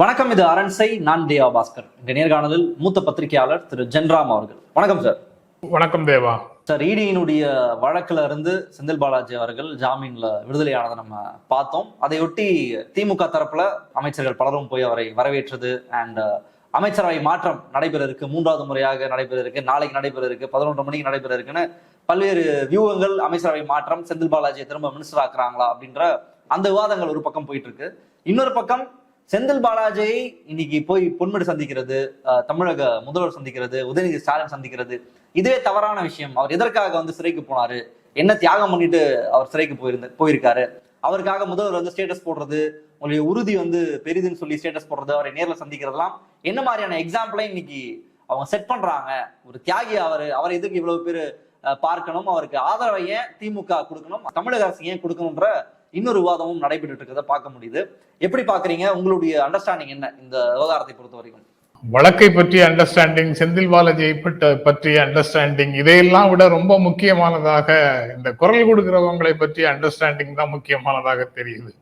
வணக்கம் இது அரண்சை நான் தேவா பாஸ்கர். இந்த நேர்காணலில் மூத்த பத்திரிகையாளர் திரு ஜென்ராம் அவர்கள். வணக்கம் சார். வணக்கம் தேவா. சார் இடியினுடைய வழக்குல இருந்து செந்தில் பாலாஜி அவர்கள் ஜாமீன்ல விடுதலையானதை நம்ம பார்த்தோம். அதையொட்டி திமுக தரப்புல அமைச்சர்கள் பலரும் போய் அவரை வரவேற்றது அண்ட் அமைச்சரவை மாற்றம் நடைபெற இருக்கு மூன்றாவது முறையாக நடைபெற இருக்கு நாளைக்கு நடைபெற இருக்கு பதினொன்று மணிக்கு நடைபெற இருக்குன்னு பல்வேறு வியூகங்கள் அமைச்சரவை மாற்றம் செந்தில் பாலாஜியை திரும்ப மினிஸ்டர் ஆக்குறாங்களா அப்படின்ற அந்த விவாதங்கள் ஒரு பக்கம் போயிட்டு இருக்கு. இன்னொரு பக்கம் செந்தில் பாலாஜியை இன்னைக்கு போய் பொன்மடு சந்திக்கிறது தமிழக முதல்வர் சந்திக்கிறது உதயநிதி ஸ்டாலின் சந்திக்கிறது இதுவே தவறான விஷயம். அவர் எதற்காக வந்து சிறைக்கு போனாரு? என்ன தியாகம் பண்ணிட்டு அவர் சிறைக்கு போயிருந்த போயிருக்காரு? அவருக்காக முதல்வர் வந்து ஸ்டேட்டஸ் போடுறது உங்களுடைய உறுதி வந்து பெரிதுன்னு சொல்லி ஸ்டேட்டஸ் போடுறது அவரை நேரில் சந்திக்கிறதெல்லாம் என்ன மாதிரியான எக்ஸாம்பிளை இன்னைக்கு அவங்க செட் பண்றாங்க? ஒரு தியாகி அவர் அவரை எதுக்கு இவ்வளவு பேர் பார்க்கணும்? அவருக்கு ஆதரவை ஏன் திமுக கொடுக்கணும்? தமிழக அரசு ஏன் கொடுக்கணும்ன்ற இன்னொரு விவாதமும் நடைபெற்று இருக்கிறத பார்க்க முடியுது. எப்படி பாக்குறீங்க உங்களுடைய அண்டர்ஸ்டாண்டிங் என்ன இந்த விவகாரத்தை பொறுத்த வரைக்கும் வழக்கை பற்றிய அண்டர்ஸ்டாண்டிங் செந்தில் பாலாஜியை பட்ட- பற்றிய அண்டர்ஸ்டாண்டிங் இதையெல்லாம் விட ரொம்ப முக்கியமானதாக இந்த குரல் கொடுக்கிறவங்களை பற்றிய அண்டர்ஸ்டாண்டிங் தான் முக்கியமானதாக தெரியுது.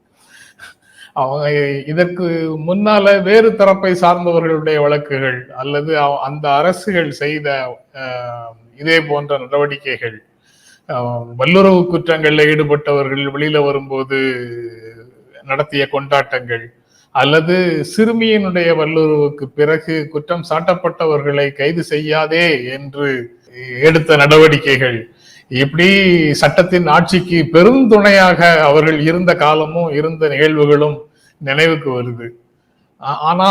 அவங்க இதற்கு முன்னால வேறு தரப்பை சார்ந்தவர்களுடைய வழக்குகள் அல்லது அவ- அந்த அரசுகள் செய்த இதே போன்ற நடவடிக்கைகள் வல்லுறவு குற்றங்களில் ஈடுபட்டவர்கள் வெளியில வரும்போது நடத்திய கொண்டாட்டங்கள் அல்லது சிறுமியினுடைய வல்லுறவுக்கு பிறகு குற்றம் சாட்டப்பட்டவர்களை கைது செய்யாதே என்று எடுத்த நடவடிக்கைகள். இப்படி சட்டத்தின் ஆட்சிக்கு பெருந்துணையாக அவர்கள் இருந்த காலமும் இருந்த நிகழ்வுகளும் நினைவுக்கு வருது. ஆனா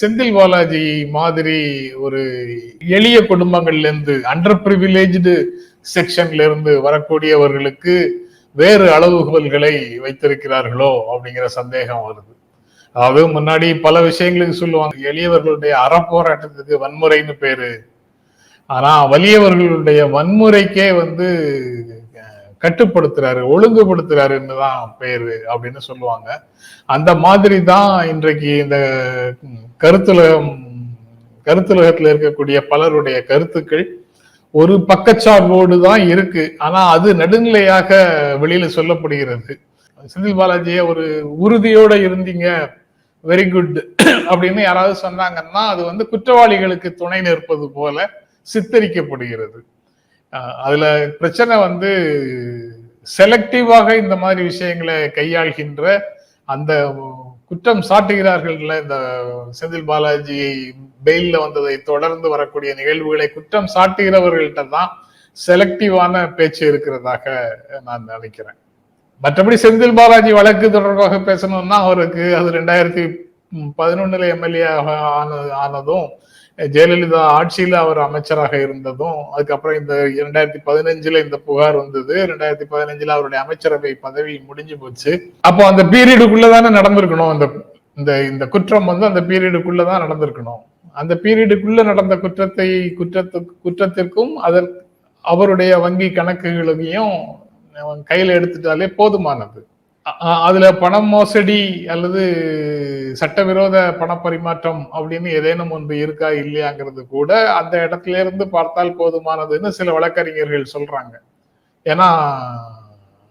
செந்தில் பாலாஜி மாதிரி ஒரு எளிய குடும்பங்கள்ல இருந்து அண்டர் பிரிவிலேஜ்டு செக்ஷன்ல இருந்து வரக்கூடியவர்களுக்கு வேறு அளவுகோல்களை வைத்திருக்கிறார்களோ அப்படிங்கிற சந்தேகம் வருது. அதாவது முன்னாடி பல விஷயங்களுக்கு சொல்லுவாங்க எளியவர்களுடைய அறப்போராட்டத்துக்கு வன்முறைன்னு பேரு. ஆனா வலியவர்களுடைய வன்முறைக்கே வந்து கட்டுப்படுத்துறாரு ஒழுங்குபடுத்துறாருன்னு தான் பேரு அப்படின்னு சொல்லுவாங்க. அந்த மாதிரி தான் இன்றைக்கு இந்த கருத்துலகம் கருத்துலகத்துல இருக்கக்கூடிய பலருடைய கருத்துக்கள் ஒரு பக்கச்சார்போடு தான் இருக்கு. ஆனா அது நடுநிலையாக வெளியில சொல்லப்படுகிறது. செந்தில் பாலாஜியை ஒரு உறுதியோட இருந்தீங்க வெரி குட் அப்படின்னு யாராவது சொன்னாங்கன்னா அது வந்து குற்றவாளிகளுக்கு துணை நிற்பது போல சித்தரிக்கப்படுகிறது. அதுல பிரச்சனை வந்து செலக்டிவாக இந்த மாதிரி விஷயங்களை கையாள்கின்ற அந்த குற்றம் சாட்டுகிறார்கள்ல இந்த செந்தில் பாலாஜியை பெயில்ல வந்ததை தொடர்ந்து வரக்கூடிய நிகழ்வுகளை குற்றம் சாட்டுகிறவர்கள்ட்ட தான் செலக்டிவான பேச்சு இருக்கிறதாக நான் நினைக்கிறேன். மற்றபடி செந்தில் பாலாஜி வழக்கு தொடர்பாக பேசணும்னா அவருக்கு அது ரெண்டாயிரத்தி பதினொன்னுல எம்எல்ஏ ஆனது ஆனதும் ஜெயலலிதா ஆட்சியில அவர் அமைச்சராக இருந்ததும் அதுக்கப்புறம் இந்த இரண்டாயிரத்தி பதினஞ்சுல இந்த புகார் வந்தது. ரெண்டாயிரத்தி பதினஞ்சுல அவருடைய அமைச்சரவை பதவி முடிஞ்சு போச்சு. அப்போ அந்த பீரியடுக்குள்ளதானே நடந்திருக்கணும். அந்த இந்த இந்த குற்றம் வந்து அந்த பீரியடுக்குள்ளதான் நடந்திருக்கணும். அந்த பீரியடுக்குள்ள நடந்த குற்றத்தை குற்றத்து குற்றத்திற்கும் அதற்கு அவருடைய வங்கி கணக்குகளையும் கையில எடுத்துட்டாலே போதுமானது. அதுல பணம் மோசடி அல்லது சட்டவிரோத பணப்பரிமாற்றம் அப்படின்னு ஏதேனும் ஒன்று இருக்கா இல்லையாங்கிறது கூட அந்த இடத்துல இருந்து பார்த்தால் போதுமானதுன்னு சில வழக்கறிஞர்கள் சொல்றாங்க. ஏன்னா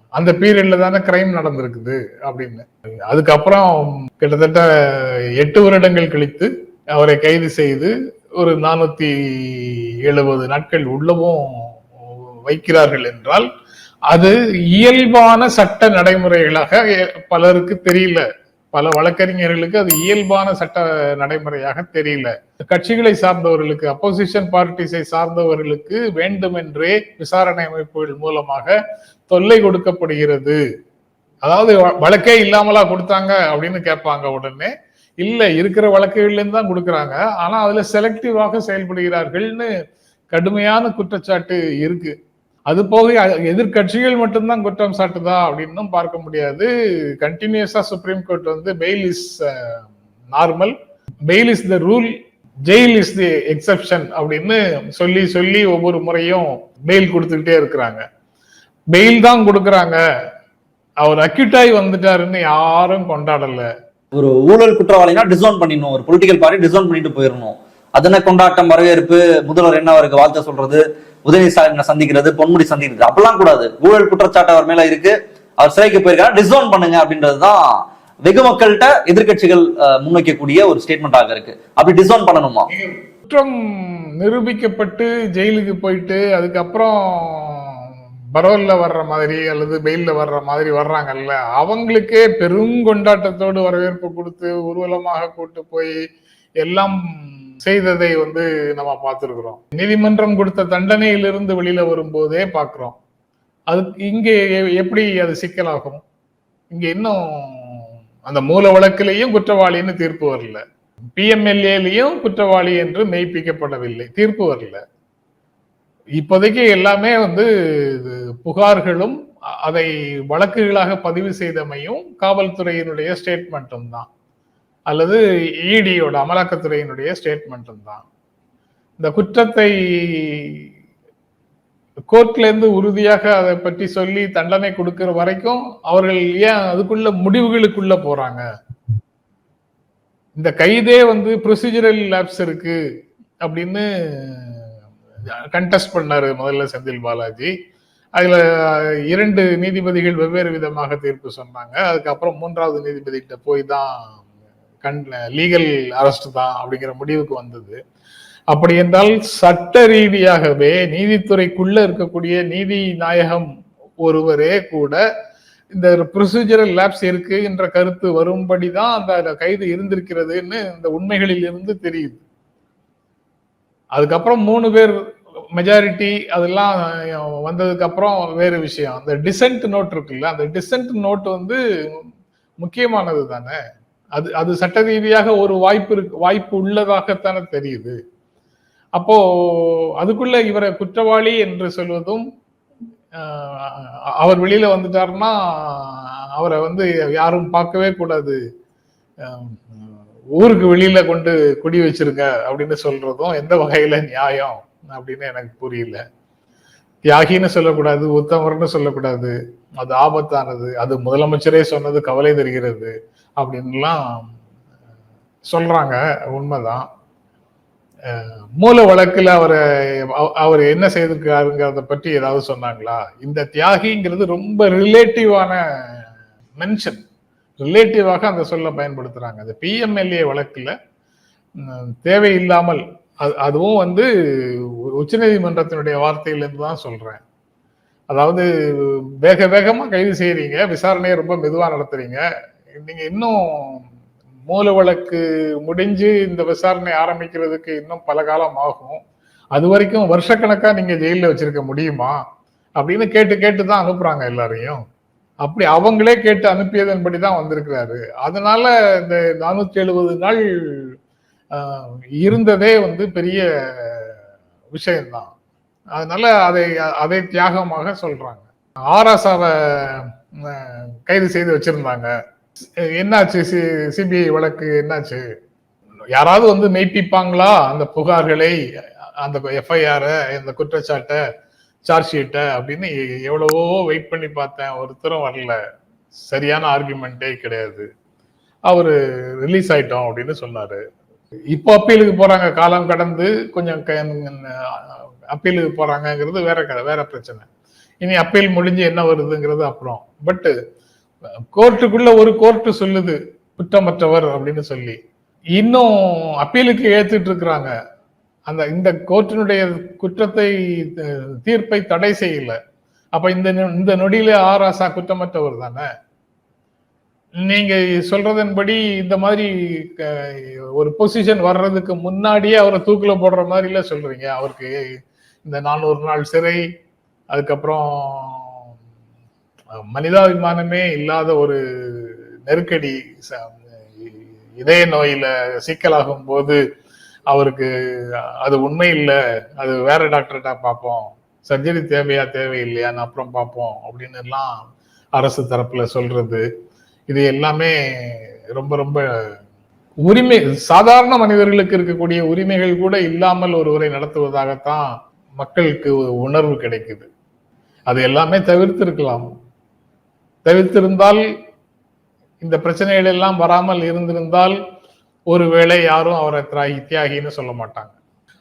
அந்த பீரியட்ல தானே கிரைம் நடந்திருக்குது அப்படின்னு. அதுக்கப்புறம் கிட்டத்தட்ட எட்டு வருடங்கள் கழித்து அவரை கைது செய்து ஒரு நானூத்தி எழுபது நாட்கள் உள்ளவும் வைக்கிறார்கள் என்றால் அது இயல்பான சட்ட நடைமுறைகளாக பலருக்கு தெரியல. பல வழக்கறிஞர்களுக்கு அது இயல்பான சட்ட நடைமுறையாக தெரியல. கட்சிகளை சார்ந்தவர்களுக்கு அப்போசிஷன் பார்ட்டிஸை சார்ந்தவர்களுக்கு வேண்டுமென்றே விசாரணை அமைப்புகள் மூலமாக தொல்லை கொடுக்கப்படுகிறது. அதாவது வ- வழக்கே இல்லாமலா கொடுத்தாங்க அப்படின்னு கேட்பாங்க உடனே. இல்ல இருக்கிற வழக்குகள்லேருந்து தான் கொடுக்குறாங்க. ஆனா அதுல செலக்டிவாக செயல்படுகிறார்கள்னு கடுமையான குற்றச்சாட்டு இருக்கு. அது போக எதிர்கட்சிகள் எதிர்க்கட்சிகள் மட்டும்தான் குற்றம் சாட்டுதா அப்படின்னும் பார்க்க முடியாது. கண்டினியூஸா சுப்ரீம் கோர்ட் வந்து bail is normal bail is the rule jail is the exception அப்படின்னு சொல்லி சொல்லி ஒவ்வொரு முறையும் பெயில் கொடுத்துக்கிட்டே இருக்கிறாங்க. பெயில் தான் கொடுக்குறாங்க. அவர் அக்யூட்டாய் வந்துட்டாருன்னு யாரும் கொண்டாடல. ஒரு ஊழல் குற்றவாளினா டிசோன் பண்ணிடணும். ஒரு பொலிட்டிக்கல் பார்ட்டி டிசோன் பண்ணிட்டு போயிடணும். அதன கொண்டாட்டம் வரவேற்பு முதல்வர் என்ன அவருக்கு வாழ்த்து சொல்றது? உதயநிதி ஸ்டாலினை சந்திக்கிறது பொன்முடி சந்திக்கிறது அப்பெல்லாம் கூடாது. ஊழல் குற்றச்சாட்டு அவர் மேல இருக்கு. அவர் சிறைக்கு போயிருக்காரு. டிஸ்டோன் பண்ணுங்க அப்படின்றதுதான் வெகு மக்கள்கிட்ட எதிர்க்கட்சிகள் முன்வைக்கக்கூடிய ஒரு ஸ்டேட்மெண்டாக இருக்கு. அப்படி டிசோன் பண்ணணுமா? குற்றம் நிரூபிக்கப்பட்டு ஜெயிலுக்கு போயிட்டு அதுக்கப்புறம் பரோல்ல வர்ற மாதிரி அல்லது பெயில்ல வர்ற மாதிரி வர்றாங்கல்ல அவங்களுக்கே பெருங்கொண்டாட்டத்தோடு வரவேற்பு கொடுத்து ஊர்வலமாக கூட்டு போய் எல்லாம் செய்ததை வந்து நம்ம பார்த்துருக்குறோம். நீதிமன்றம் கொடுத்த தண்டனையிலிருந்து வெளியில வரும்போதே பார்க்குறோம். அது இங்கே எ- எப்படி அது சிக்கலாகும்? இங்க இன்னும் அந்த மூல வழக்கிலையும் குற்றவாளின்னு தீர்ப்பு வரல. பிஎம்எல்ஏலையும் குற்றவாளி என்று மெய்ப்பிக்கப்படவில்லை. தீர்ப்பு வரல. இப்போதைக்கு எல்லாமே வந்து இது புகார்களும் அதை வழக்குகளாக பதிவு செய்தமையும் காவல்துறையினுடைய ஸ்டேட்மெண்ட்டும் தான். அல்லது இடியோட அமலாக்கத்துறையினுடைய ஸ்டேட்மெண்ட்டும் தான் இந்த குற்றத்தை கோர்ட்லேருந்து உறுதியாக அதை பற்றி சொல்லி தண்டனை கொடுக்கிற வரைக்கும் அவர்கள் ஏன் அதுக்குள்ள முடிவுகளுக்குள்ள போறாங்க? இந்த கைதே வந்து ப்ரொசீஜரல் லேப்ஸ் இருக்கு அப்படின்னு கண்டெஸ்ட் பண்ணாரு முதல்ல செந்தில் பாலாஜி. அதுல இரண்டு நீதிபதிகள் வெவ்வேறு விதமாக தீர்ப்பு சொன்னாங்க. அதுக்கப்புறம் மூன்றாவது நீதிபதி கிட்ட போய் தான் கண் லீகல் அரெஸ்ட் தான் அப்படிங்கிற முடிவுக்கு வந்தது. அப்படி என்றால் சட்ட ரீதியாகவே நீதித்துறைக்குள்ள இருக்கக்கூடிய நீதி நாயகம் ஒருவரே கூட இந்த ப்ரொசீஜரல் லேப்ஸ் இருக்கு என்ற கருத்து வரும்படி தான் அந்த கைது இருந்திருக்கிறதுன்னு இந்த உண்மைகளில் இருந்து தெரியுது. அதுக்கப்புறம் மூணு பேர் மெஜாரிட்டி அதெல்லாம் வந்ததுக்கு அப்புறம் வேறு விஷயம். அந்த டிசென்ட் நோட் இருக்குல்ல அந்த டிசென்ட் நோட் வந்து முக்கியமானது தானே? அது அது சட்ட ரீதியாக ஒரு வாய்ப்பு இருக்கு வாய்ப்பு உள்ளதாகத்தானே தெரியுது. அப்போ அதுக்குள்ள இவரை குற்றவாளி என்று சொல்வதும் அவர் வெளியில வந்துட்டாருன்னா அவரை வந்து யாரும் பார்க்கவே கூடாது. ஊருக்கு வெளியில கொண்டு குடி வச்சிருங்க அப்படின்னு சொல்றதும் எந்த வகையில நியாயம் அப்படின்னு எனக்கு புரியல. தியாகின்னு சொல்லக்கூடாது உத்தமர்னு சொல்லக்கூடாது. அது ஆபத்தானது. அது முதலமைச்சரே சொன்னது கவலை தருகிறது. அப்படின்லாம் சொல்றாங்க. உண்மைதான். மூல வழக்கில் அவரை அவர் என்ன செய்திருக்காருங்கிறத பற்றி ஏதாவது சொன்னாங்களா? இந்த தியாகிங்கிறது ரொம்ப ரிலேட்டிவான மென்ஷன் ரிலேட்டிவாக அந்த சொல்ல பயன்படுத்துறாங்க. அந்த பிஎம்எல்ஏ வழக்கில் தேவையில்லாமல் அது- அதுவும் வந்து உச்சநீதிமன்றத்தினுடைய வார்த்தையிலேருந்து தான் சொல்கிறேன் அதாவது வேக வேகமாக கைது செய்கிறீங்க விசாரணையை ரொம்ப மெதுவாக நடத்துறீங்க நீங்க இன்னும் மூல வழக்கு முடிஞ்சு இந்த விசாரணை ஆரம்பிக்கிறதுக்கு இன்னும் பல காலம் ஆகும். அது வரைக்கும் வருஷக்கணக்கா நீங்க ஜெயில வச்சிருக்க முடியுமா? அப்படின்னு கேட்டு கேட்டு தான் அனுப்புறாங்க எல்லாரையும். அப்படி அவங்களே கேட்டு அனுப்பியதன்படி தான் வந்திருக்கிறாரு. அதனால இந்த நானூத்தி எழுபது நாள் இருந்ததே வந்து பெரிய விஷயம்தான். அதனால அதை அதை தியாகமாக சொல்றாங்க. ஆராசாவை கைது செய்து வச்சிருந்தாங்க. என்னாச்சு? சிபிஐ வழக்கு என்னாச்சு? யாராவது வந்து மெய்ப்பிப்பாங்களா? அந்த புகார்களை அந்த எஃப்ஐஆர் இந்த குற்றச்சாட்டை சார்ஜ் ஷீட்டை அப்படின்னு எவ்வளவோ வெயிட் பண்ணி பார்த்தேன். ஒருத்தரும் வரல. சரியான ஆர்குமெண்ட்டே கிடையாது. அவர் ரிலீஸ் ஆயிட்டோம் அப்படின்னு சொன்னாரு. இப்போ அப்பீலுக்கு போறாங்க. காலம் கடந்து கொஞ்சம் அப்பீலுக்கு போறாங்கங்கிறது வேற வேற பிரச்சனை. இனி அப்பீல் முடிஞ்சு என்ன வருதுங்கிறது அப்புறம். பட்டு கோர்ட்டுக்குள்ள ஒரு கோர்ட்டு சொல்லுது குற்றமற்றவர் அப்படின்னு சொல்லி. இன்னும் அப்பீலுக்கு ஏத்துட்டு இருக்கிறாங்க. அந்த இந்த கோர்ட்டினுடைய குற்றத்தை தீர்ப்பை தடை செய்யல. அப்ப இந்த இந்த நொடியில ஆராசா குற்றமற்றவர் தானே? நீங்க சொல்றதன்படி இந்த மாதிரி ஒரு பொசிஷன் வர்றதுக்கு முன்னாடியே அவரை தூக்குல போடுற மாதிரில சொல்றீங்க. அவருக்கு இந்த நானூறு நாள் சிறை அதுக்கப்புறம் மனிதாபிமானமே இல்லாத ஒரு நெருக்கடி ச- இதய நோயில சிக்கலாகும் போது அவருக்கு அது உண்மை இல்லை அது வேற டாக்டர்கிட்ட பார்ப்போம். சர்ஜரி தேவையா தேவையில்லையான்னு அப்புறம் பார்ப்போம் அப்படின்னு எல்லாம் அரசு தரப்புல சொல்றது. இது எல்லாமே ரொம்ப ரொம்ப உரிமை சாதாரண மனிதர்களுக்கு இருக்கக்கூடிய உரிமைகள் கூட இல்லாமல் ஒருவரை நடத்துவதாகத்தான் மக்களுக்கு உணர்வு கிடைக்குது. அது எல்லாமே தவிர்த்திருக்கலாம். தவிர்த்திருந்தால் இந்த பிரச்சனைகள் எல்லாம் வராமல் இருந்திருந்தால் ஒருவேளை யாரும் அவரை தியாகி தியாகின்னு சொல்ல மாட்டாங்க.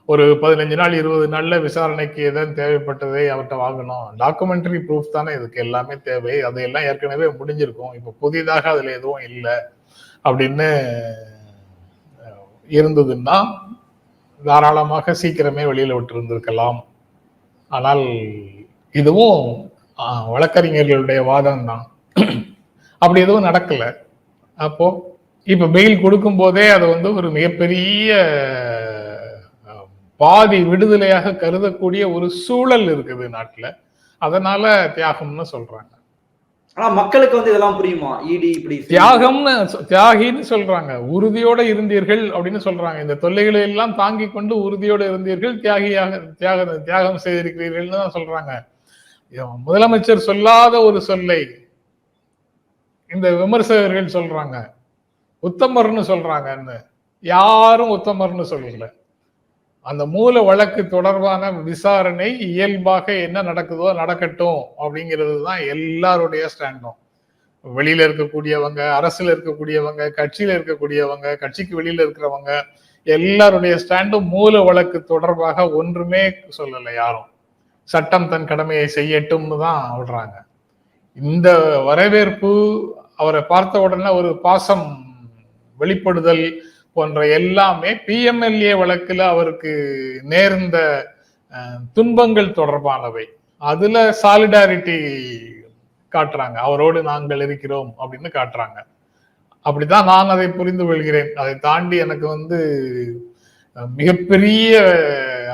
ஒரு பதினஞ்சு நாள் இருபது நாள்ல விசாரணைக்கு எதாவது தேவைப்பட்டதை அவர்கிட்ட வாங்கணும். டாக்குமெண்ட்ரி ப்ரூஃப் தானே இதுக்கு எல்லாமே தேவை. அதையெல்லாம் ஏற்கனவே முடிஞ்சிருக்கும். இப்போ புதிதாக அதுல எதுவும் இல்லை அப்படின்னு இருந்ததுன்னா தாராளமாக சீக்கிரமே வெளியில விட்டிருந்திருக்கலாம். ஆனால் இதுவும் வழக்கறிஞர்களுடைய வாதம் தான் அப்படி எதுவும் நடக்கல. அப்போ இப்ப பெயில் கொடுக்கும் போதே அது வந்து ஒரு மிகப்பெரிய பாதி விடுதலையாக கருதக்கூடிய ஒரு சூழல் இருக்குது நாட்டுல. அதனால தியாகம்னு சொல்றாங்க. ஆனா மக்களுக்கு வந்து இதெல்லாம் புரியுமா? இடி இப்படி தியாகம்னு தியாகின்னு சொல்றாங்க. உறுதியோட இருந்தீர்கள் அப்படின்னு சொல்றாங்க. இந்த தொல்லைகளை எல்லாம் தாங்கி கொண்டு உறுதியோட இருந்தீர்கள். தியாகியாக தியாக தியாகம் செய்திருக்கிறீர்கள்னு தான் சொல்றாங்க. முதலமைச்சர் சொல்லாத ஒரு சொல்லை இந்த விமர்சகர்கள் சொல்றாங்க. உத்தமர்னு சொல்றாங்க. யாரும் உத்தமர்னு சொல்லல. அந்த மூல வழக்கு தொடர்பான விசாரணை இயல்பாக என்ன நடக்குதோ நடக்கட்டும் அப்படிங்கிறது தான் எல்லாருடைய ஸ்டாண்டும் வெளியில இருக்கக்கூடியவங்க அரசுல இருக்கக்கூடியவங்க கட்சியில இருக்கக்கூடியவங்க கட்சிக்கு வெளியில இருக்கிறவங்க எல்லாருடைய ஸ்டாண்டும் மூல வழக்கு தொடர்பாக ஒன்றுமே சொல்லலை யாரும். சட்டம் தன் கடமையை செய்யட்டும்னு தான் விடுறாங்க இந்த வரவேற்பு அவரை பார்த்த உடனே ஒரு பாசம் வெளிப்படுதல் போன்ற எல்லாமே பிஎம்எல்ஏ வழக்கில் அவருக்கு நேர்ந்த துன்பங்கள் தொடர்பானவை. அதுல சாலிடாரிட்டி காட்டுறாங்க. அவரோடு நாங்கள் இருக்கிறோம் அப்படின்னு காட்டுறாங்க. அப்படிதான் நான் அதை புரிந்து கொள்கிறேன். அதை தாண்டி எனக்கு வந்து மிகப்பெரிய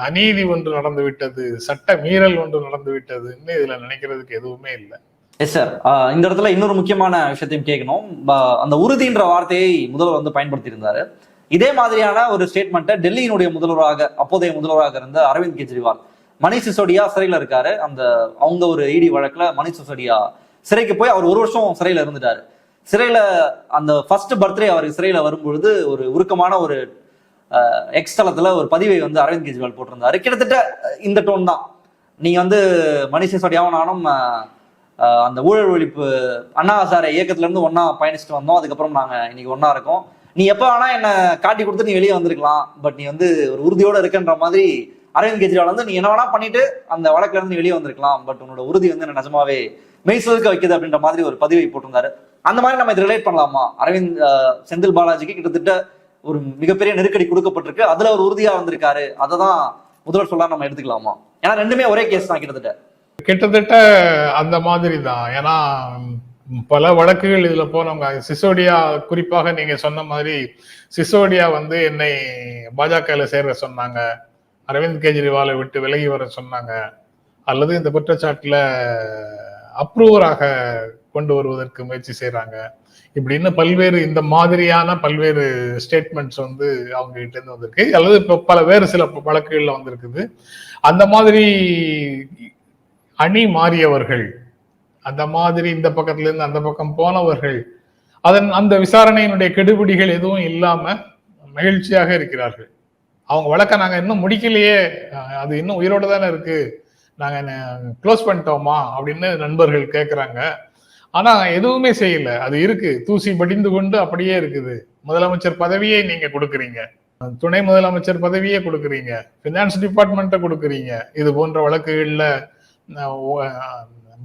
அநீதி ஒன்று நடந்து விட்டது சட்ட மீறல் ஒன்று நடந்து விட்டதுன்னு இதுல நினைக்கிறதுக்கு எதுவுமே இல்லை. எஸ் சார் இந்த இடத்துல இன்னொரு முக்கியமான விஷயத்தையும் கேட்கணும். ப- அந்த உறுதின்ற வார்த்தையை முதல்வர் வந்து பயன்படுத்தியிருந்தாரு. இதே மாதிரியான ஒரு ஸ்டேட்மெண்ட்டை டெல்லியினுடைய முதல்வராக அப்போதைய முதல்வராக இருந்த அரவிந்த் கெஜ்ரிவால் மணிஷ் சிசோடியா சிறையில இருக்காரு. அந்த அவங்க ஒரு இடி வழக்குல மணிஷ் சிசோடியா சிறைக்கு போய் அவர் ஒரு வருஷம் சிறையில இருந்துட்டாரு. சிறையில அந்த ஃபர்ஸ்ட் பர்த்டே அவருக்கு சிறையில வரும்பொழுது ஒரு உருக்கமான ஒரு எக்ஸ் தளத்துல ஒரு பதிவை வந்து அரவிந்த் கெஜ்ரிவால் போட்டிருந்தாரு. கிட்டத்தட்ட இந்த டோன் தான். நீங்க வந்து மணிஷ் சிசோடியாவும் நானும் அந்த ஊழல் ஒழிப்பு அண்ணா சார இயக்கத்துல இருந்து ஒண்ணா பயணிச்சுட்டு வந்தோம். அதுக்கப்புறம் நாங்க இன்னைக்கு ஒன்றா இருக்கோம். நீ எப்ப வேணா என்ன காட்டி கொடுத்து நீ வெளியே வந்திருக்கலாம். பட் நீ வந்து ஒரு உறுதியோட இருக்குன்ற மாதிரி அரவிந்த் கெஜ்ரிவால் வந்து நீ என்ன வேணா பண்ணிட்டு அந்த வழக்குல இருந்து வெளியே வந்திருக்கலாம். பட் உன்னோட உறுதி வந்து என்ன நிஜமாவே மெய்சலுக்க வைக்குது அப்படின்ற மாதிரி ஒரு பதிவை போட்டிருந்தாரு. அந்த மாதிரி நம்ம இதை ரிலேட் பண்ணலாமா? அரவிந்த் செந்தில் பாலாஜிக்கு கிட்டத்தட்ட ஒரு மிகப்பெரிய நெருக்கடி கொடுக்கப்பட்டிருக்கு. அதுல ஒரு உறுதியா வந்திருக்காரு. அதை தான் முதல்வர் சொல்ல நம்ம எடுத்துக்கலாமா? ஏன்னா ரெண்டுமே ஒரே கேஸ் தான் கிட்டத்தட்ட. கிட்டத்தட்ட அந்த மாதிரி தான் ஏன்னா பல வழக்குகள் இதுல போனவங்க. சிசோடியா குறிப்பாக நீங்க சொன்ன மாதிரி சிசோடியா வந்து என்னை பாஜகல சேர சொன்னாங்க. அரவிந்த் கெஜ்ரிவாலை விட்டு விலகி வர சொன்னாங்க. அல்லது இந்த குற்றச்சாட்டுல அப்ரூவராக கொண்டு வருவதற்கு முயற்சி செய்யறாங்க இப்படின்னு பல்வேறு இந்த மாதிரியான பல்வேறு ஸ்டேட்மெண்ட்ஸ் வந்து அவங்க கிட்ட இருந்து வந்திருக்கு. அல்லது இப்போ பல வேறு சில வழக்குகள்ல வந்திருக்குது. அந்த மாதிரி அணி மாறியவர்கள் அந்த மாதிரி இந்த பக்கத்துல இருந்து அந்த பக்கம் போனவர்கள் அதன் அந்த விசாரணையினுடைய கெடுபிடிகள் எதுவும் இல்லாம மகிழ்ச்சியாக இருக்கிறார்கள். அவங்க வழக்க நாங்க இன்னும் முடிக்கலையே அது இன்னும் உயிரோட தானே இருக்கு நாங்க க்ளோஸ் பண்ணிட்டோமா அப்படின்னு நண்பர்கள் கேட்குறாங்க ஆனா எதுவுமே செய்யல. அது இருக்கு. தூசி படிந்து கொண்டு அப்படியே இருக்குது. முதலமைச்சர் பதவியை நீங்க கொடுக்குறீங்க. துணை முதலமைச்சர் பதவியே கொடுக்குறீங்க. பினான்ஸ் டிபார்ட்மெண்ட்டை கொடுக்குறீங்க. இது போன்ற வழக்குகளில்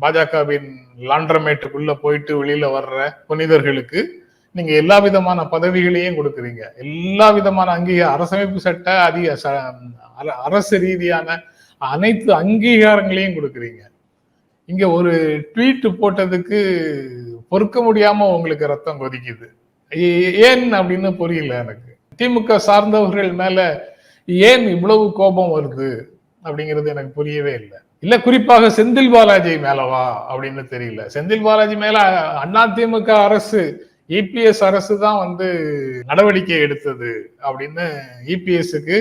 பாஜகவின் லாண்டர்மேட்டுக்குள்ள போயிட்டு வெளியில வர்ற புனிதர்களுக்கு நீங்க எல்லா விதமான பதவிகளையும் கொடுக்குறீங்க. எல்லா விதமான அங்கீகார அரசமைப்பு சட்ட அதிக ச- அரசு ரீதியான அனைத்து அங்கீகாரங்களையும் கொடுக்குறீங்க. இங்க ஒரு ட்வீட் போட்டதுக்கு பொறுக்க முடியாம உங்களுக்கு ரத்தம் கொதிக்குது. ஏன் அப்படின்னு புரியல எனக்கு. திமுக சார்ந்தவர்கள் மேல ஏன் இவ்வளவு கோபம் வருது அப்படிங்கிறது எனக்கு புரியவே இல்லை. இல்ல குறிப்பாக செந்தில் பாலாஜி மேலவா அப்படின்னு தெரியல. செந்தில் பாலாஜி மேல அண்ணா திமுக அரசு இபிஎஸ் அரசு தான் வந்து நடவடிக்கை எடுத்தது அப்படின்னு இபிஎஸ்க்கு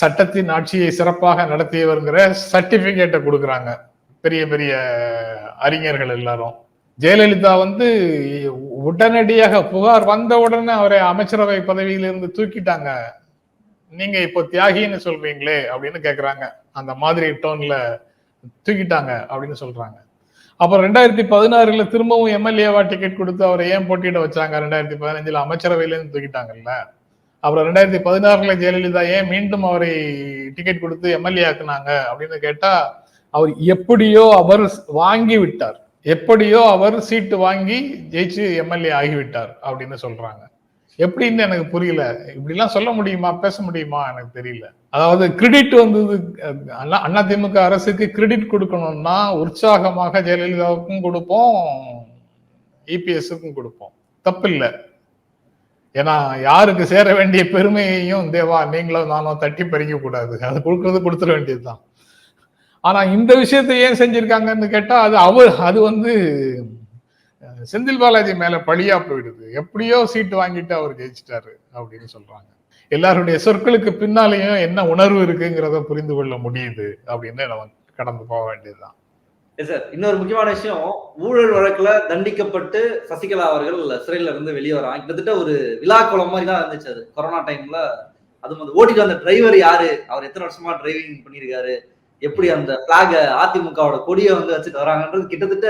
சட்டத்தின் ஆட்சியை சிறப்பாக நடத்தியவருங்கிற சர்டிபிகேட்டை கொடுக்குறாங்க. பெரிய பெரிய அறிஞர்கள் எல்லாரும். ஜெயலலிதா வந்து உடனடியாக புகார் வந்த உடனே அவரை அமைச்சரவை பதவியிலிருந்து தூக்கிட்டாங்க. நீங்க இப்போ தியாகின்னு சொல்றீங்களே அப்படின்னு கேக்குறாங்க. அந்த மாதிரி டோன்ல தூக்கிட்டாங்க அப்படின்னு சொல்றாங்க. அப்புறம் ரெண்டாயிரத்தி பதினாறுல திரும்பவும் எம்எல்ஏவா டிக்கெட் கொடுத்து அவரை ஏன் போட்டியிட வச்சாங்க? ரெண்டாயிரத்தி பதினஞ்சுல அமைச்சரவையிலேருந்து தூக்கிட்டாங்கல்ல. அப்புறம் ரெண்டாயிரத்தி பதினாறுல ஜெயலலிதா ஏன் மீண்டும் அவரை டிக்கெட் கொடுத்து எம்எல்ஏ ஆக்குனாங்க அப்படின்னு கேட்டா அவர் எப்படியோ அவர் வாங்கி விட்டார் எப்படியோ அவர் சீட்டு வாங்கி ஜெயிச்சு எம்எல்ஏ ஆகிவிட்டார் அப்படின்னு சொல்றாங்க. எப்படின்னு எனக்கு புரியல. இப்படிலாம் சொல்ல முடியுமா? பேச முடியுமா? எனக்கு தெரியல. அதாவது கிரெடிட் வந்தது அண்ணா திமுக அரசுக்கு கிரெடிட் கொடுக்கணும்னா உற்சாகமாக ஜெயலலிதாவுக்கும் கொடுப்போம் இபிஎஸ்க்கும் கொடுப்போம். தப்பில்லை. ஏன்னா யாருக்கு சேர வேண்டிய பெருமையையும் தேவா நீங்களும் நானும் தட்டி பறிக்க கூடாது அதை கொடுக்கறது கொடுத்துட வேண்டியதுதான். ஆனா இந்த விஷயத்தை ஏன் செஞ்சிருக்காங்கன்னு கேட்டா அது அவர் அது வந்து செந்தில் பாலாஜி மேல பழியா போயிடுது. எப்படியோ சீட்டு வாங்கிட்டு அவர் ஜெயிச்சிட்டாரு அப்படின்னு சொல்றாங்க. எல்லாருடைய சொற்களுக்கு பின்னாலேயும் என்ன உணர்வு இருக்குங்கிறத புரிந்து கொள்ள முடியுது அப்படின்னு நம்ம கடந்து போக வேண்டியதுதான். எஸ் சார் இன்னொரு முக்கியமான விஷயம் ஊழல் வழக்குல தண்டிக்கப்பட்டு சசிகலா அவர்கள் சிறையில இருந்து வெளியே வராங்க. கிட்டத்தட்ட ஒரு விழா குளம் மாதிரி தான் இருந்துச்சு அது. கொரோனா டைம்ல அதுவும் வந்து ஓட்டிட்டு வந்த டிரைவர் யாரு? அவர் எத்தனை வருஷமா டிரைவிங் பண்ணியிருக்காரு? எப்படி அந்த பிளாக அதிமுகவோட கொடியை வந்து வச்சுட்டு வராங்கன்றது கிட்டத்தட்ட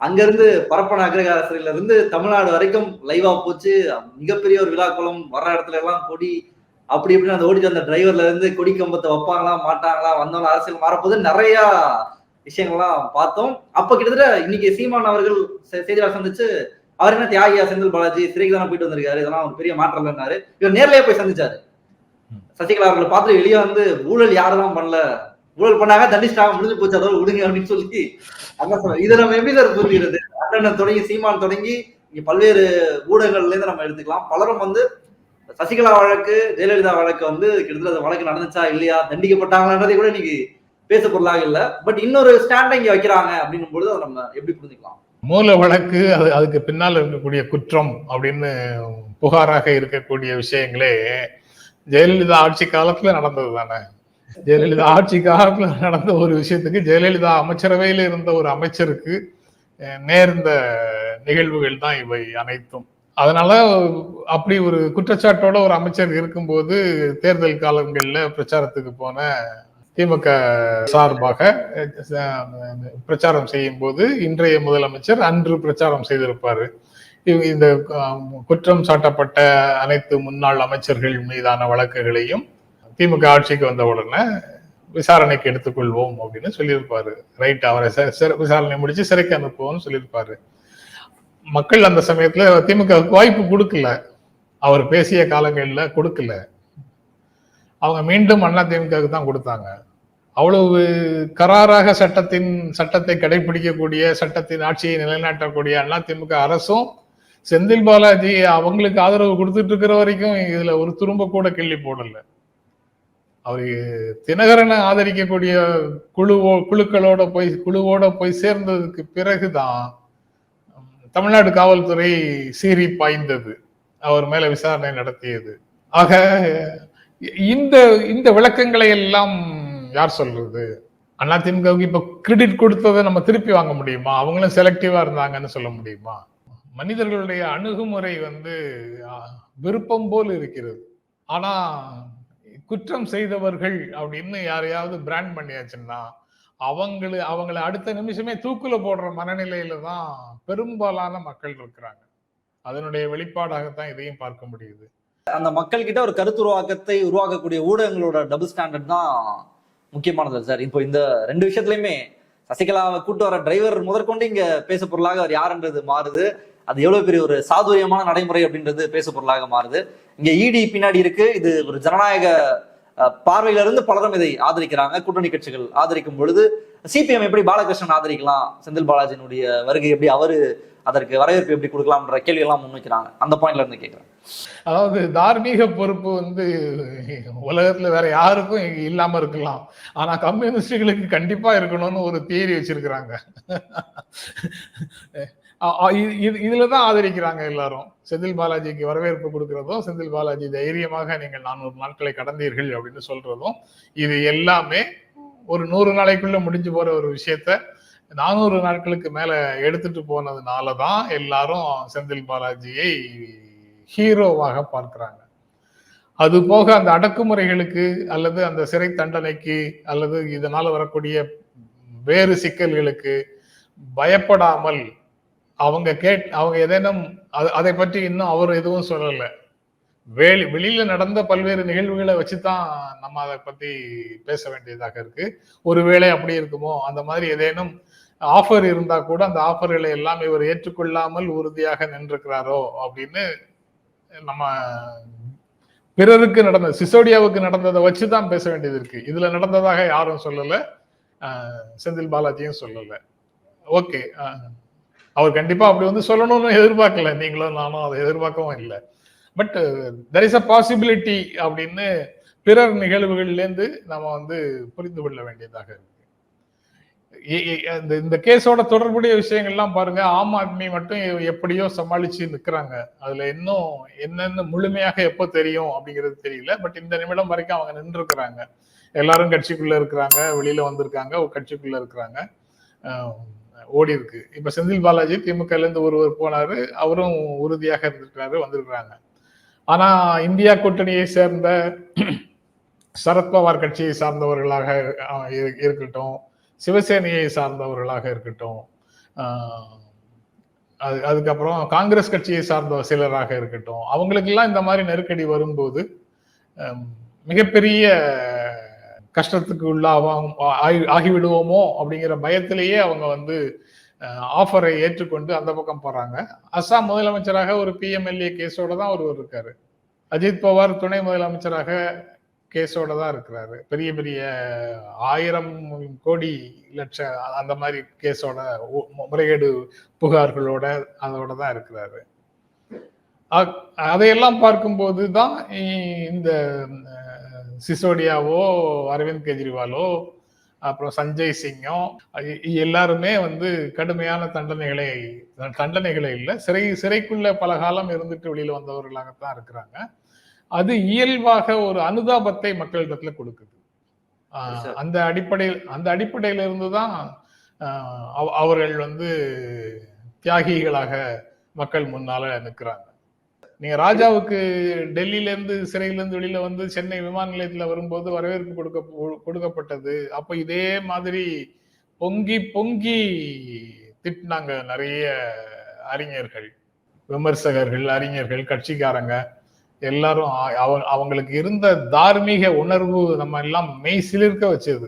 அங்கிருந்து பரப்பன அக்ரகார இருந்து தமிழ்நாடு வரைக்கும் லைவா போச்சு. மிகப்பெரிய ஒரு விழாக்குளம் வர்ற இடத்துல எல்லாம் கொடி அப்படி இப்படின்னு அந்த ஓடிட்டு அந்த டிரைவர்ல இருந்து கொடி கம்பத்தை வைப்பாங்களா மாட்டாங்களா வந்தவங்க அரசியல் மாறப்போது நிறைய விஷயங்கள்லாம் பார்த்தோம். அப்ப கிட்டத்தட்ட இன்னைக்கு சீமான் அவர்கள் செ- செய்தியாளர் சந்திச்சு அவர் என்ன தியாகியா செந்தில் பாலாஜி சிறைக்கு தானே போயிட்டு வந்திருக்காரு இதெல்லாம் ஒரு பெரிய மாற்றம் இல்லைன்னாரு. இவர் நேர்லயே போய் சந்திச்சாரு. சசிகலா அவர்களை பார்த்து வெளியே வந்து ஊழல் யாரெல்லாம் பண்ணல ஊழல் பண்ணாங்க தண்டிச்சிட்டாங்க முடிஞ்சு போச்சு அதோட விடுங்க அப்படின்னு சொல்லி அதான் சொல்ல இதை நம்ம எப்படி சார் புரிஞ்சுக்கிறது அண்ணன் தொடங்கி சீமான் தொடங்கி இங்க பல்வேறு ஊடகங்கள்ல இருந்து நம்ம எடுத்துக்கலாம். பலரும் வந்து சசிகலா வழக்கு ஜெயலலிதா வழக்கு வந்து கிட்டத்தட்ட அந்த வழக்கு நடந்துச்சா இல்லையா தண்டிக்கப்பட்டாங்களான்றதை கூட இன்னைக்கு பேச பொருளாக இல்ல. பட் இன்னொரு ஸ்டாண்டை இங்க வைக்கிறாங்க அப்படின்னும் பொழுது அதை நம்ம எப்படி புரிஞ்சுக்கலாம்? மூல வழக்கு அது அதுக்கு பின்னால் இருக்கக்கூடிய குற்றம் அப்படின்னு புகாராக இருக்கக்கூடிய விஷயங்களே ஜெயலலிதா ஆட்சி காலத்துல நடந்தது தானே ஜெயலலிதா ஆட்சி காலத்தில் நடந்த ஒரு விஷயத்துக்கு ஜெயலலிதா அமைச்சரவையில் இருந்த ஒரு அமைச்சருக்கு நேர்ந்த நிகழ்வுகள் தான் இவை அனைத்தும். அதனால அப்படி ஒரு குற்றச்சாட்டோட ஒரு அமைச்சர் இருக்கும்போது தேர்தல் காலங்களில் பிரச்சாரத்துக்கு போன திமுக சார்பாக பிரச்சாரம் செய்யும் போது இன்றைய முதலமைச்சர் அன்று பிரச்சாரம் செய்திருப்பாரு. இந்த குற்றம் சாட்டப்பட்ட அனைத்து முன்னாள் அமைச்சர்கள் மீதான வழக்குகளையும் திமுக ஆட்சிக்கு வந்த உடனே விசாரணைக்கு எடுத்துக்கொள்வோம் அப்படின்னு சொல்லியிருப்பாரு. ரைட் அவரை ச- விசாரணை முடிச்சு சிறைக்கு அனுப்புவோம்னு சொல்லியிருப்பாரு. மக்கள் அந்த சமயத்துல திமுக வாய்ப்பு கொடுக்கல. அவர் பேசிய காலங்களில் கொடுக்கல. அவங்க மீண்டும் அண்ணா திமுகவுக்கு தான் கொடுத்தாங்க. அவ்வளவு கராராக சட்டத்தின் சட்டத்தை கடைபிடிக்கக்கூடிய சட்டத்தின் ஆட்சியை நிலைநாட்டக்கூடிய அண்ணா திமுக அரசும் செந்தில் பாலாஜி அவங்களுக்கு ஆதரவு கொடுத்துட்டு இருக்கிற வரைக்கும் இதுல ஒரு துரும்ப கூட கிள்ளி போடலை. அவர் தினகரனை ஆதரிக்கக்கூடிய குழுவோ குழுக்களோட போய் குழுவோட போய் சேர்ந்ததுக்கு பிறகுதான் தமிழ்நாடு காவல்துறை சீறி பாய்ந்தது. அவர் மேல விசாரணை நடத்தியது. ஆக இந்த இந்த விளக்கங்களை எல்லாம் யார் சொல்றது? அதிமுகவுக்கு இப்ப கிரெடிட் கொடுத்ததை நம்ம திருப்பி வாங்க முடியுமா? அவங்களும் செலக்டிவா இருந்தாங்கன்னு சொல்ல முடியுமா? மனிதர்களுடைய அணுகுமுறை வந்து விருப்பம் போல் இருக்கிறது. ஆனா குற்றம் செய்தவர்கள் அப்படின்னு யாரையாவது பிராண்ட் பண்ணியாச்சுன்னா அவங்களு அவங்கள அடுத்த நிமிஷமே தூக்குல போடுற மனநிலையில தான் பெரும்பாலான மக்கள் இருக்கிறாங்க. அதனுடைய வெளிப்பாடாகத்தான் இதையும் பார்க்க முடியுது. அந்த மக்கள் கிட்ட ஒரு கருத்துருவாக்கத்தை உருவாக்கக்கூடிய ஊடகங்களோட டபுள் ஸ்டாண்டர்ட் தான் முக்கியமானது சார். இப்போ இந்த ரெண்டு விஷயத்துலயுமே சசிகலாவை கூட்டு வர டிரைவர் முதற்கொண்டு இங்க பேச பொருளாக அவர் யாருன்றது மாறுது. அது எவ்வளவு பெரிய ஒரு சாதுரியமான நடைமுறை அப்படின்றது பேசு பொருளாக மாறுது. இங்க இடி பின்னாடி இருக்கு. இது ஒரு ஜனநாயக பார்வையில இருந்து பலரும் இதை ஆதரிக்கிறாங்க. கூட்டணி கட்சிகள் ஆதரிக்கும் பொழுது சிபிஎம் எப்படி பாலகிருஷ்ணன் ஆதரிக்கலாம்? செந்தில் பாலாஜியினுடைய வருகை எப்படி அவரு அதற்கு வரவேற்பு எப்படி கொடுக்கலாம்ன்ற கேள்வி எல்லாம் முன்வைக்கிறாங்க. அந்த பாயிண்ட்ல இருந்து கேட்கிறேன். அதாவது தார்மீக பொறுப்பு வந்து உலகத்துல வேற யாருக்கும் இல்லாம இருக்கலாம். ஆனா கம்யூனிஸ்டுகளுக்கு கண்டிப்பா இருக்கணும்னு ஒரு தியரி வச்சிருக்கிறாங்க. இது- இது- தான் ஆதரிக்கிறாங்க எல்லாரும். செந்தில் பாலாஜிக்கு வரவேற்பு கொடுக்கறதும் செந்தில் பாலாஜி தைரியமாக நீங்கள் நானூறு நாட்களை கடந்தீர்கள் அப்படின்னு சொல்றதும் இது எல்லாமே ஒரு நூறு நாளைக்குள்ள முடிஞ்சு போற ஒரு விஷயத்த நானூறு நாட்களுக்கு மேல எடுத்துட்டு போனதுனாலதான் எல்லாரும் செந்தில் பாலாஜியை ஹீரோவாக பார்க்கிறாங்க. அது போக அந்த அடக்குமுறைகளுக்கு அல்லது அந்த சிறை தண்டனைக்கு அல்லது இதனால் வரக்கூடிய வேறு சிக்கல்களுக்கு பயப்படாமல் அவங்க கேட் அவங்க ஏதேனும் அதை பற்றி இன்னும் அவர் எதுவும் சொல்லல. வேலி வெளியில நடந்த பல்வேறு நிகழ்வுகளை வச்சுதான் நம்ம அதை பத்தி பேச வேண்டியதாக இருக்கு. ஒருவேளை அப்படி இருக்குமோ அந்த மாதிரி ஏதேனும் ஆஃபர் இருந்தா கூட அந்த ஆஃபர்களை எல்லாம் இவர் ஏற்றுக்கொள்ளாமல் உறுதியாக நின்றுக்கிறாரோ அப்படின்னு நம்ம பிறருக்கு நடந்த சிசோடியாவுக்கு நடந்ததை வச்சுதான் பேச வேண்டியது இருக்கு. இதுல நடந்ததாக யாரும் சொல்லல. செந்தில் பாலாஜியும் சொல்லல. ஓகே அவர் கண்டிப்பா அப்படி வந்து சொல்லணும்னு எதிர்பார்க்கல. நீங்களும் நானும் அதை எதிர்பார்க்கவும் இல்லை. But there is a possibility அப்படின்னு பிறர் நிகழ்வுகள்லேருந்து நம்ம வந்து புரிந்து கொள்ள வேண்டியதாக இருக்கு. இந்த இந்த கேஸோட தொடர்புடைய விஷயங்கள்லாம் பாருங்க. ஆம் ஆத்மி மட்டும் எப்படியோ சமாளிச்சு நிக்கிறாங்க. அதுல இன்னும் என்னென்ன முழுமையாக எப்போ தெரியும் அப்படிங்கிறது தெரியல. பட் இந்த நிமிடம் வரைக்கும் அவங்க நின்று இருக்கிறாங்க எல்லாரும் கட்சிக்குள்ள இருக்கிறாங்க. வெளியில வந்திருக்காங்க. கட்சிக்குள்ள இருக்கிறாங்க. ஓடி இருக்கு இப்ப செந்தில் பாலாஜி திமுக இருந்து ஒருவர் போனாரு அவரும் உறுதியாக இருந்திருக்கிறாரு வந்திருக்கிறாங்க. ஆனா இந்தியா கூட்டணியை சேர்ந்த சரத்பவார் கட்சியை சார்ந்தவர்களாக இரு- இருக்கட்டும் சிவசேனையை சார்ந்தவர்களாக இருக்கட்டும் அது அதுக்கப்புறம் காங்கிரஸ் கட்சியை சார்ந்த சிலராக இருக்கட்டும் அவங்களுக்கெல்லாம் இந்த மாதிரி நெருக்கடி வரும்போது மிகப்பெரிய கஷ்டத்துக்கு உள்ளாகும் ஆகி- ஆகிவிடுவோமோ அப்படிங்கிற பயத்திலேயே அவங்க வந்து ஆஃபரை ஏற்றுக்கொண்டு அந்த பக்கம் போறாங்க. அஸ்ஸாம் முதலமைச்சராக ஒரு பிஎம்எல்ஏ கேஸோட தான் ஒருவர் இருக்காரு. அஜித் பவார் துணை முதலமைச்சராக கேஸோட தான் இருக்கிறாரு. பெரிய பெரிய ஆயிரம் கோடி லட்ச அந்த மாதிரி கேஸோட முறைகேடு புகார்களோட அதோட தான் இருக்கிறாரு. அதையெல்லாம் பார்க்கும்போது தான் இந்த சிசோடியாவோ அரவிந்த் கெஜ்ரிவாலோ அப்புறம் சஞ்சய் இ- எல்லாருமே வந்து கடுமையான தண்டனைகளை தண்டனைகளை இல்லை சிறை சிறைக்குள்ள பல காலம் இருந்துட்டு வெளியில வந்தவர்களாகத்தான் இருக்கிறாங்க. அது இயல்பாக ஒரு அனுதாபத்தை மக்களிடத்துல கொடுக்குது. அந்த அடிப்படையில் அந்த அடிப்படையில இருந்து தான் அவர்கள் வந்து தியாகிகளாக மக்கள் முன்னால நிற்கிறாங்க நீங்க ராஜாவுக்கு டெல்லியில இருந்து சிறையில இருந்து வெளியில வந்து சென்னை விமான நிலையத்துல வரும்போது வரவேற்பு கொடுக்க கொடுக்கப்பட்டது. அப்ப இதே மாதிரி பொங்கி பொங்கி திட்டினாங்க நிறைய அறிஞர்கள் விமர்சகர்கள் அறிஞர்கள் கட்சிக்காரங்க. எல்லாரும் அவ- அவங்களுக்கு இருந்த தார்மீக உணர்வு நம்ம எல்லாம் மெய் சிலிர்க்க வச்சது.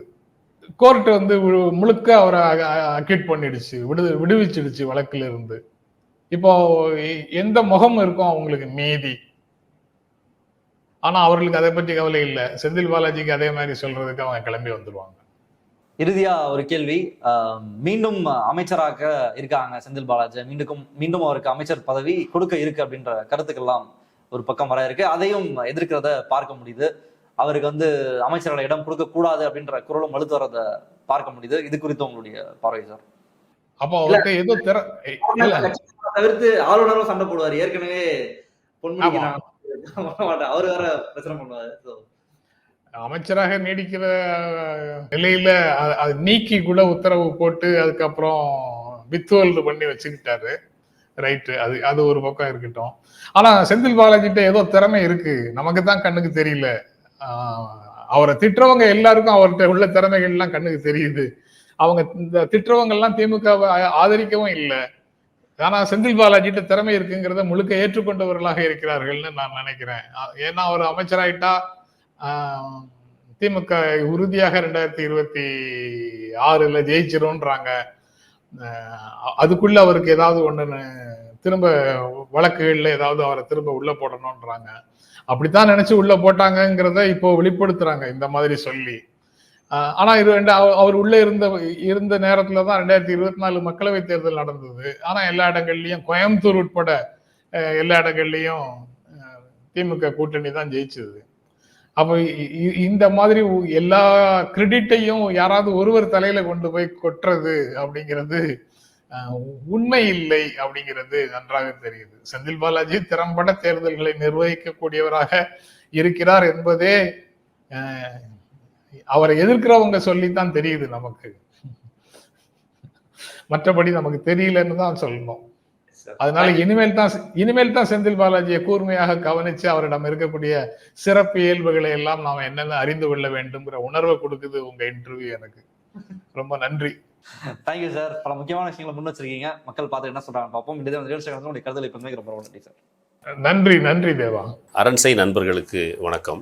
கோர்ட் வந்து முழுக்க அவரை அக்யூட் பண்ணிடுச்சு விடு விடுவிச்சிடுச்சு வழக்கிலிருந்து. இருந்து இப்போ எந்த முகம் இருக்கும் அவங்களுக்கு மீதி ஆனா அவர்களுக்கு அதை பற்றி கவலை இல்லை. செந்தில் பாலாஜிக்கு அதே மாதிரி சொல்றதுக்கு அவங்க கிளம்பி வந்துருவாங்க. இறுதியா ஒரு கேள்வி. மீண்டும் அமைச்சராக இருக்காங்க செந்தில் பாலாஜி. மீண்டும் மீண்டும் அவருக்கு அமைச்சர் பதவி கொடுக்க இருக்கு அப்படின்ற கருத்துக்கெல்லாம் ஒரு பக்கம் வர இருக்கு. அதையும் எதிர்க்கிறத பார்க்க முடியுது. அவருக்கு வந்து அமைச்சரோட இடம் கொடுக்க கூடாது அப்படின்ற குரலும் வலுத்து வரத பார்க்க முடியுது. இது குறித்து உங்களுடைய பார்வை சார்? அப்போ திற இல்ல. தவிர்த்து ஆளுநரும் சண்டை போடுவார். ஏற்கனவே அவர் வேற பிரச்சனை பண்ணுவாரு. அமைச்சராக நீடிக்கிற நிலையில அது நீக்கி கூட உத்தரவு போட்டு அதுக்கப்புறம் வித்துவல் பண்ணி வச்சுக்கிட்டாரு. ரைட்டு அது அது ஒரு பக்கம் இருக்கட்டும். ஆனா செந்தில் பாலாஜிட்ட ஏதோ திறமை இருக்கு. நமக்கு தான் கண்ணுக்கு தெரியல. அவரை திட்டுறவங்க எல்லாருக்கும் அவர்கிட்ட உள்ள திறமைகள் எல்லாம் கண்ணுக்கு தெரியுது. அவங்க இந்த திட்டுறவங்க எல்லாம் திமுகவை ஆ- ஆதரிக்கவும் இல்லை. ஆனா செந்தில் பாலாஜிட்ட திறமை இருக்குங்கிறத முழுக்க ஏற்றுக்கொண்டவர்களாக இருக்கிறார்கள்னு நான் நினைக்கிறேன். ஏன்னா அவர் அமைச்சராயிட்டா திமுக உறுதியாக ரெண்டாயிரத்தி இருபத்தி ஆறுல ஜெயிச்சிரும்ன்றாங்க. அதுக்குள்ள அவருக்கு ஏதாவது ஒன்றுன்னு திரும்ப வழக்குகளில் ஏதாவது அவரை திரும்ப உள்ள போடணும்ன்றாங்க. அப்படித்தான் நினைச்சு உள்ள போட்டாங்கங்கிறத இப்போ வெளிப்படுத்துறாங்க இந்த மாதிரி சொல்லி. ஆனா இது ரெண்டு அவர் உள்ளே இருந்த இருந்த நேரத்துல தான் ரெண்டாயிரத்தி இருபத்தி நாலு மக்களவை தேர்தல் நடந்தது. ஆனா எல்லா இடங்கள்லயும் கோயம்புத்தூர் உட்பட எல்லா இடங்கள்லயும் திமுக கூட்டணி தான் ஜெயிச்சது. அப்போ இ- இந்த மாதிரி எல்லா கிரெடிட்டையும் யாராவது ஒருவர் தலையில கொண்டு போய் கொட்டுறது அப்படிங்கிறது உண்மை இல்லை அப்படிங்கிறது நன்றாக தெரியுது. செந்தில் பாலாஜி திறம்பட தேர்தல்களை நிர்வகிக்கக்கூடியவராக இருக்கிறார் என்பதே அவரை எதிர்க்கிறவங்க சொல்லித்தான் தெரியுது நமக்கு. மற்றபடி நமக்கு தெரியலன்னு தான் சொல்லணும். அதனால இனிமேல் தான் இனிமேல் தான் செந்தில் பாலாஜியை கூர்மையாக கவனிச்சு அவரிடம் இருக்கக்கூடிய சிறப்பு இயல்புகளை எல்லாம் நாம என்னென்ன அறிந்து கொள்ள வேண்டும்ங்கிற உணர்வை கொடுக்குது உங்க இன்டர்வியூ எனக்கு. ரொம்ப நன்றி. தேங்க்யூ சார் பல முக்கியமான விஷயங்களை முன் வச்சிருக்கீங்க. மக்கள் பார்த்து என்ன சொல்றாங்க பார்ப்போம். இந்த உங்களுடைய கருதலை பண்பு ரொம்ப நன்றி சார் நன்றி நன்றி தேவா. அரண்சை நண்பர்களுக்கு வணக்கம்.